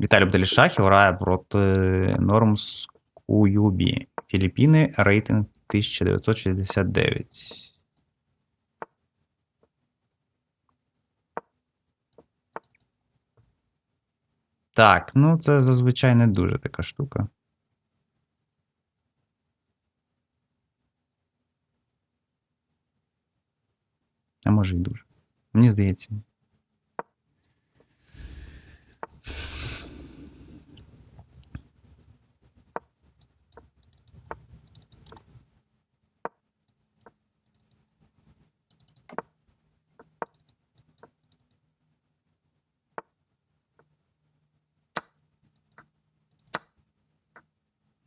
Віталій Бдалішахів грає проти Нормс Куюбі. Філіппіни, рейтинг 1969. Так, ну це зазвичай не дуже така штука. А може і дуже. Мені здається.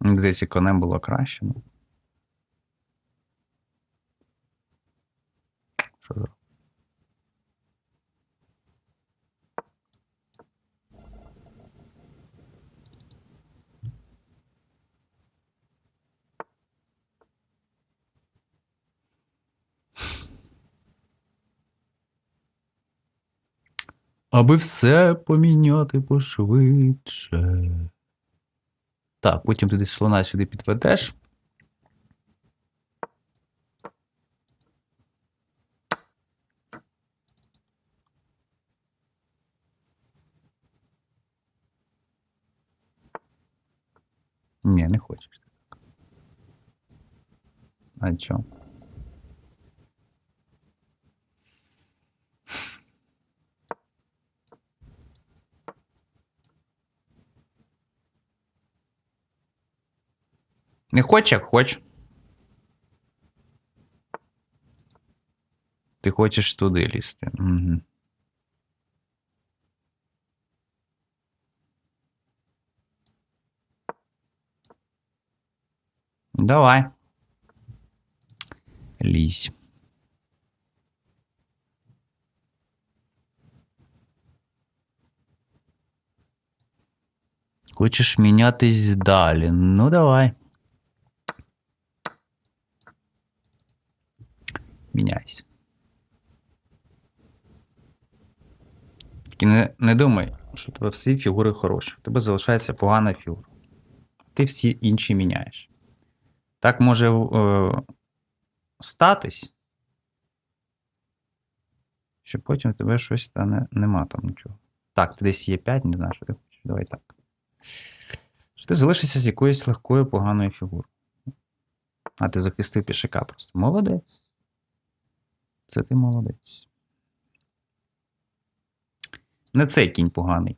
Здається, конем було краще. Ну. Що за? Аби все поміняти пошвидше. Так, потім ти десь слона сюди підведеш. Ні, не хочеш. А чо? Не хоче, як хоч. Ти хочеш туди лізти. Угу. Давай. Лізь. Хочеш мінятись далі? Ну, давай. Міняйся. Тільки не, не думай, що тебе всі фігури хороші. У тебе залишається погана фігура. Ти всі інші міняєш. Так може е, статись, що потім у тебе щось стане, нема там нічого. Так, ти десь є 5, не знаю, що ти хочеш. Давай так. Що ти залишишся з якоюсь легкою поганою фігурою. А ти захистив пішака просто. Молодець. Це ти молодець. Не цей кінь поганий.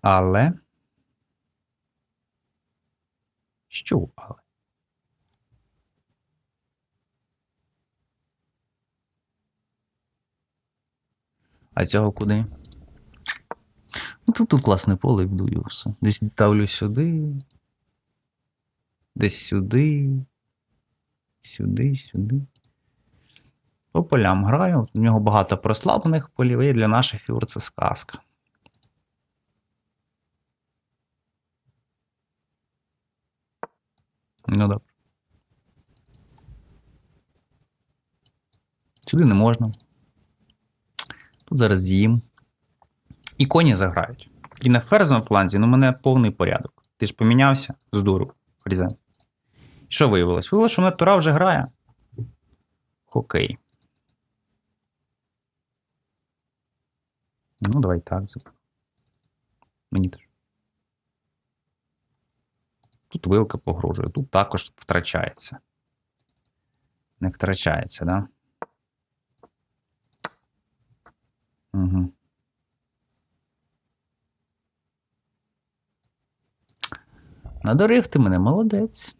Але. Що але? А цього куди? Ну, тут, тут класне поле і все. Десь давлю сюди. Десь сюди. Сюди, сюди. По полям граю. У нього багато прослаблених полів, і для наших фігур це сказка. Ну добре. Сюди не можна. Тут зараз з'їм. І коні заграють. І на ферзовому фланзі, ну, у мене повний порядок. Ти ж помінявся з дуру, Фрізен. Що виявилось? Виявилось, що мене Тура вже грає. Хокей. Ну, давай так заберу. Мені теж. Тут вилка погрожує, тут також втрачається. Не втрачається, да? Угу. Надурив ти мене, молодець.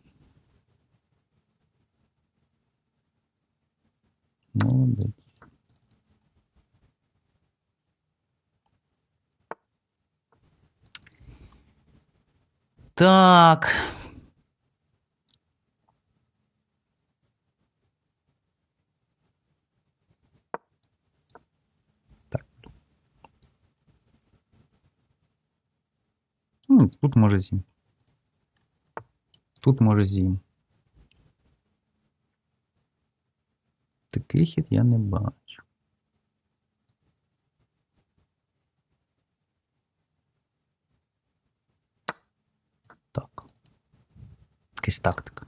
Так. Так. Ну, тут може зім. Тут може зім. Такий хід я не бачу. Так. Якась тактика.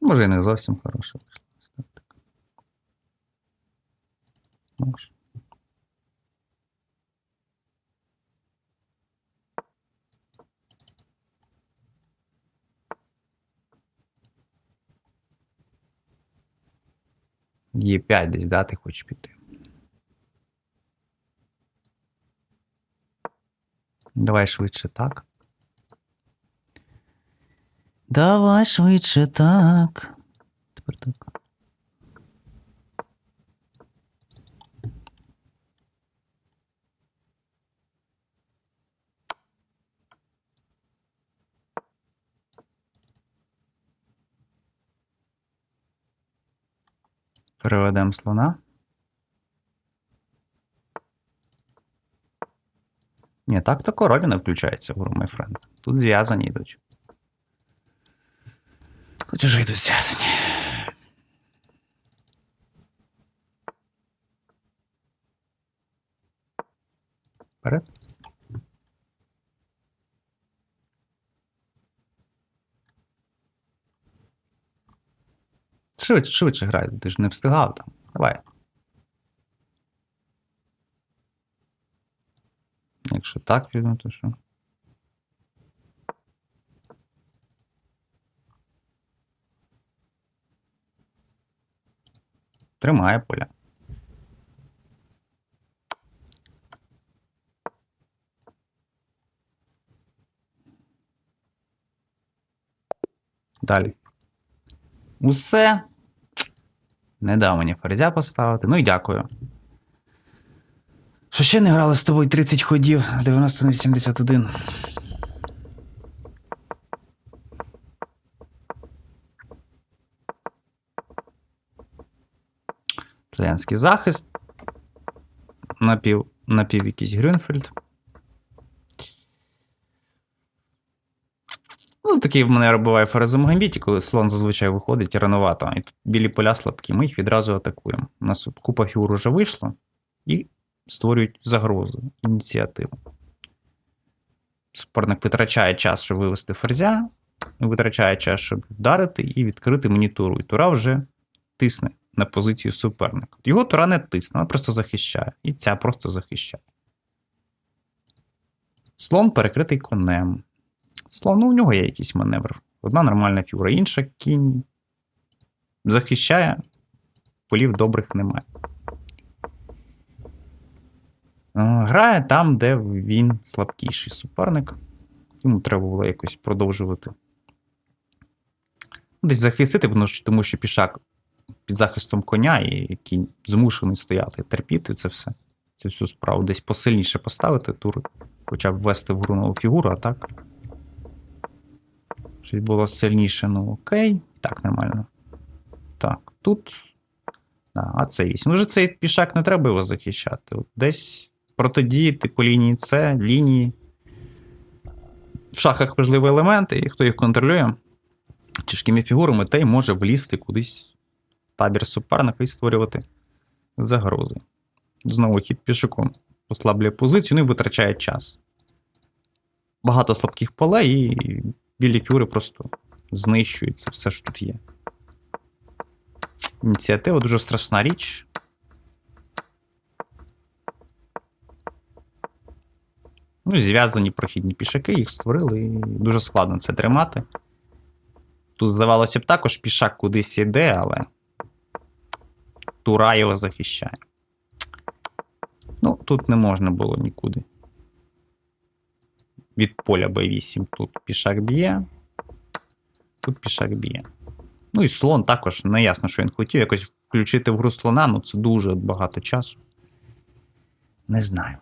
Може і не зовсім хороша. Є 5 десь, да, ти хочеш піти. Давай швидше так. Давай швидше так. Переведемо слона. Ні, так то король не включається в гру, my friend. Тут зв'язані йдуть. Тут уже йдуть зв'язані. Вперед. Швидше, швидше грай, ти ж не встигав там. Давай. Якщо так піду, то що? Тримає поля. Далі. Усе. Не дав мені ферзя поставити. Ну і дякую. Що ще не грали з тобою 30 ходів, 90 на 81. Тлянський захист. Напів, напів якийсь Грюнфельд. Такий в мене буває ферзом гамбіті, коли слон зазвичай виходить рановато. І тут білі поля слабкі, ми їх відразу атакуємо. У нас тут купа фігур уже вийшло, і створюють загрозу, ініціативу. Суперник витрачає час, щоб вивести ферзя, витрачає час, щоб вдарити і відкрити мені туру. І тура вже тисне на позицію суперника. Його тура не тисне, вона просто захищає. І ця просто захищає. Слон перекритий конем. Слон, ну, у нього є якийсь маневр. Одна нормальна фігура, інша кінь захищає, полів добрих немає. Грає там, де він слабкіший суперник. Йому треба було якось продовжувати. Десь захистити, тому що пішак під захистом коня, і кінь змушений стояти, терпіти це все. Цю всю справу десь посильніше поставити тур, хоча б ввести в гру нову фігуру, а так. Щось було сильніше, ну окей. Так, нормально. Так, тут. Да, а це 8. Ну, вже цей пішак не треба його захищати. От десь протидіяти по лінії С, лінії. В шахах важливий елемент, і хто їх контролює тяжкими фігурами, той може влізти кудись в табір суперника і створювати загрози. Знову хід пішаком послаблює позицію, ну і витрачає час. Багато слабких полей, і білі фігури просто знищуються все, що тут є. Ініціатива дуже страшна річ. Ну, зв'язані прохідні пішаки, їх створили, і дуже складно це тримати. Тут, здавалося б, також пішак кудись іде, але Тура його захищає. Ну, тут не можна було нікуди. Від поля b8. Тут пішак б'є. Тут пішак б'є. Ну і слон також не ясно, що він хотів. Якось включити в гру слона, ну це дуже багато часу. Не знаю.